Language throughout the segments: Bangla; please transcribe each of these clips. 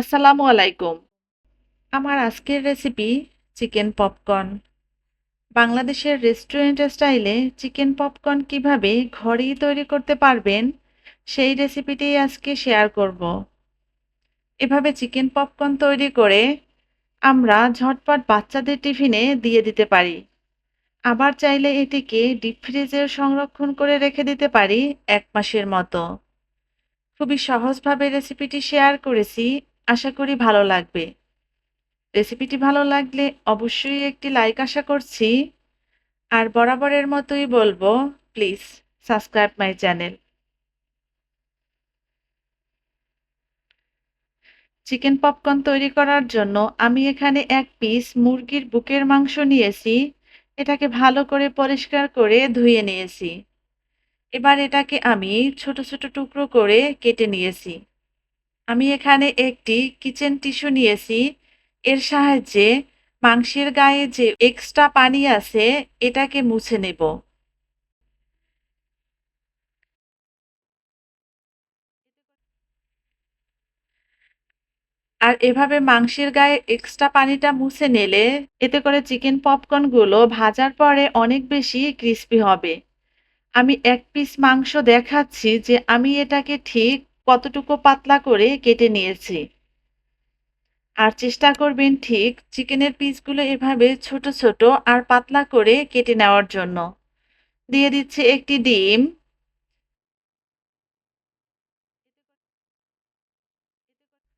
আসসালামু আলাইকুম। আমার আজকের রেসিপি চিকেন পপকর্ন বাংলাদেশের রেস্টুরেন্ট স্টাইলে চিকেন পপকর্ন কীভাবে ঘরেই তৈরি করতে পারবেন, সেই রেসিপিটি আজকে শেয়ার করব। এভাবে চিকেন পপকর্ন তৈরি করে আমরা ঝটপট বাচ্চাদের টিফিনে দিয়ে দিতে পারি। আবার চাইলে এটিকে ডিপ ফ্রিজে সংরক্ষণ করে রেখে দিতে পারি এক মাসের মতো। খুবই সহজভাবে রেসিপিটি শেয়ার করেছি আশা করি ভালো লাগবে। রেসিপিটি ভালো লাগলে অবশ্যই একটি লাইক আশা করছি। আর বরাবরের মতোই বলব, please subscribe my channel. Chicken popcorn তৈরি করার জন্য আমি এখানে এক পিস মুরগির বুকের মাংস নিয়েছি। এটাকে ভালো করে পরিষ্কার করে ধুয়ে নিয়েছি। এবার এটাকে আমি ছোট ছোট টুকরো করে কেটে নিয়েছি। আমি এখানে একটি কিচেন টিস্যু নিয়েছি। এর সাহায্যে মাংসের গায়ে যে এক্সট্রা পানি আছে, এটাকে মুছে নেব। আর এভাবে মাংসের গায়ে এক্সট্রা পানিটা মুছে নিলে, এতে করে চিকেন পপকর্নগুলো ভাজার পরে অনেক বেশি ক্রিস্পি হবে। আমি এক পিস মাংস দেখাচ্ছি যে আমি এটাকে ঠিক কতটুকু পাতলা করে কেটে নিয়েছি। আর চেষ্টা করবেন ঠিক চিকেনের পিসগুলো এভাবে ছোট ছোট আর পাতলা করে কেটে নেওয়ার জন্য। দিয়ে দিচ্ছি একটি ডিম।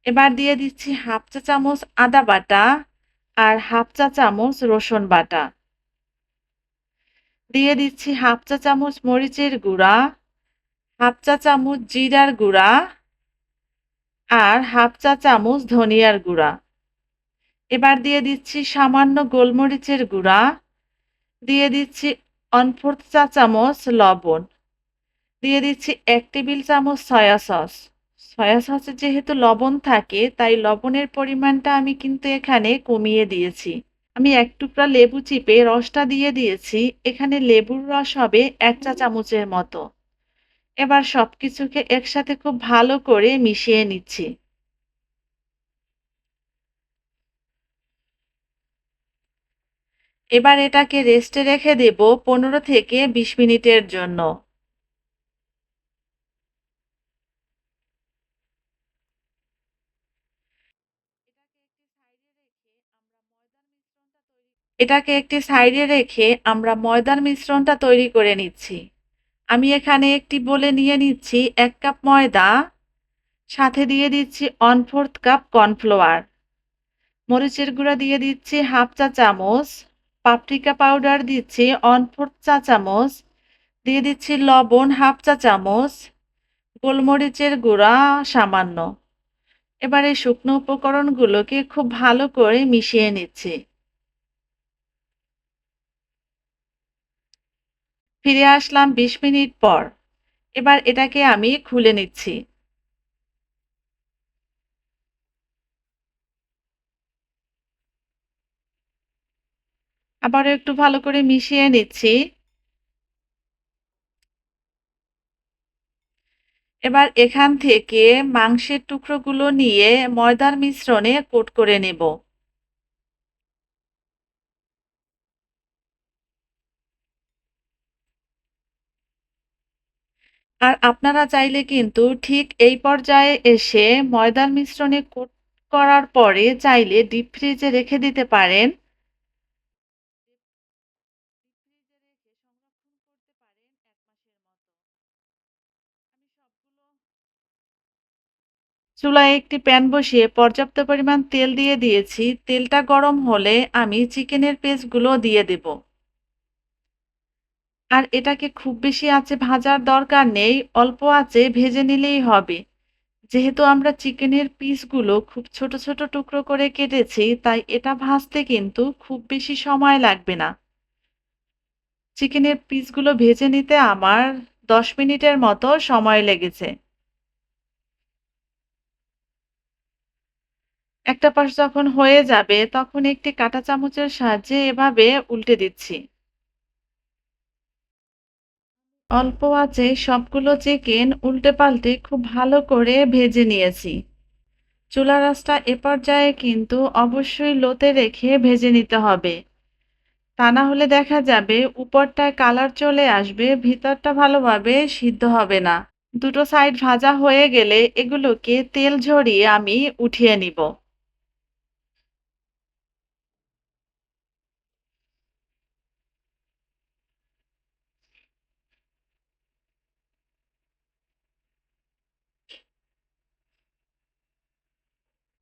এবার দিয়ে দিচ্ছি হাফ চা চামচ আদা বাটা আর হাফ চা চামচ রসুন বাটা। দিয়ে দিচ্ছি হাফ চা চামচ মরিচের গুঁড়া। হাফ চা চামচ জিরার গুঁড়া আর হাফ চা চামচ ধনিয়ার গুঁড়া। এবার দিয়ে দিচ্ছি সামান্য গোলমরিচের গুঁড়া। দিয়ে দিচ্ছি অনফোর্থ চা চামচ লবণ। দিয়ে দিচ্ছি এক টেবিল চামচ সয়া সস। সয়া সসে যেহেতু লবণ থাকে, তাই লবণের পরিমাণটা আমি কিন্তু এখানে কমিয়ে দিয়েছি। আমি এক টুকরা লেবু চিপে রসটা দিয়ে দিয়েছি। এখানে লেবুর রস হবে এক চা চামচের মতো। এবার সব কিছুকে একসাথে খুব ভালো করে মিশিয়ে নিচ্ছি। এবার এটাকে রেস্টে রেখে দেব পনেরো থেকে বিশ মিনিটের জন্য। এটাকে একটি সাইডে রেখে আমরা ময়দার মিশ্রণটা তৈরি করে নিচ্ছি। আমি এখানে একটি বলে নিয়ে নিচ্ছি, এক কাপ ময়দা, সাথে দিয়ে দিচ্ছি ওয়ান ফোর্থ কাপ কর্নফ্লাওয়ার মরিচের গুঁড়া দিয়ে দিচ্ছি হাফ চা চামচ পাপরিকা পাউডার দিচ্ছি ওয়ান ফোর্থ চা চামচ, দিয়ে দিচ্ছি লবণ হাফ চা চামচ, গোলমরিচের গুঁড়া সামান্য। এবারে শুকনো উপকরণগুলোকে খুব ভালো করে মিশিয়ে নিচ্ছি। ফিরে আসলাম বিশ মিনিট পর। এবার এটাকে আমি খুলে নিচ্ছি। আবার একটু ভালো করে মিশিয়ে নিচ্ছি। এবার এখান থেকে মাংসের টুকরোগুলো নিয়ে ময়দার মিশ্রণে কোট করে নেব। আর আপনারা চাইলে কিন্তু ঠিক এই পর্যায়ে এসে ময়দার মিশ্রণে কোট করার পরে চাইলে ডিপ ফ্রিজে রেখে দিতে পারেন। চুলায় একটি প্যান বসিয়ে পর্যাপ্ত পরিমাণ তেল দিয়ে দিয়েছি। তেলটা গরম হলে আমি চিকেনের পিসগুলো দিয়ে দেব। আর এটাকে খুব বেশি আছে ভাজার দরকার নেই, অল্প আছে ভেজে নিলেই হবে। যেহেতু আমরা চিকেনের পিসগুলো খুব ছোট ছোট টুকরো করে কেটেছি, তাই এটা ভাজতে কিন্তু খুব বেশি সময় লাগবে না। চিকেনের পিসগুলো ভেজে নিতে আমার দশ মিনিটের মতো সময় লেগেছে। একটা পাশ যখন হয়ে যাবে, তখন একটি কাঁটা চামচের সাহায্যে এভাবে উল্টে দিচ্ছি। অল্প আঁচে সবগুলো চিকেন উল্টে পাল্টে খুব ভালো করে ভেজে নিয়েছি। চুলা আঁচটা এ পর্যায়ে কিন্তু অবশ্যই লোতে রেখে ভেজে নিতে হবে। তা না হলে দেখা যাবে উপরটায় কালার চলে আসবে, ভিতরটা ভালোভাবে সিদ্ধ হবে না। দুটো সাইড ভাজা হয়ে গেলে এগুলোকে তেল ঝরিয়ে আমি উঠিয়ে নিব।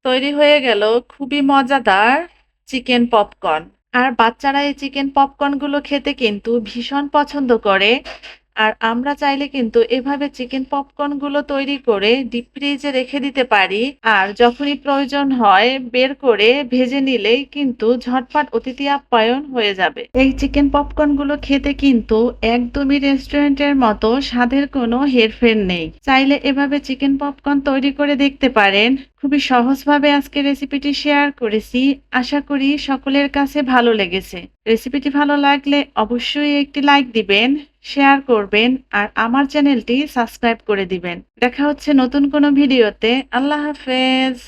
তৈরি হয়ে গেল খুবই মজাদার চিকেন পপকর্ন। আর বাচ্চারা এই চিকেন পপকর্নগুলো খেতে কিন্তু ভীষণ পছন্দ করে। আর আমরা চাইলে কিন্তু এভাবে চিকেন পপকর্নগুলো তৈরি করে ডিপ ফ্রিজে রেখে দিতে পারি। আর যখনই প্রয়োজন হয়, বের করে ভেজে নিলেই কিন্তু ঝটপট অতিথি আপ্যায়ন হয়ে যাবে। এই চিকেন পপকর্নগুলো খেতে কিন্তু একদমই রেস্টুরেন্টের মতো স্বাদের কোনো হেরফের নেই। চাইলে এভাবে চিকেন পপকর্ন তৈরি করে দেখতে পারেন। খুবই সহজভাবে আজকে রেসিপিটি শেয়ার করেছি। আশা করি সকলের কাছে ভালো লেগেছে। রেসিপিটি ভালো লাগলে অবশ্যই একটি লাইক দিবেন। শেয়ার করবেন আর আমার চ্যানেলটি সাবস্ক্রাইব করে দিবেন। দেখা হচ্ছে নতুন কোনো ভিডিওতে। আল্লাহ হাফেজ।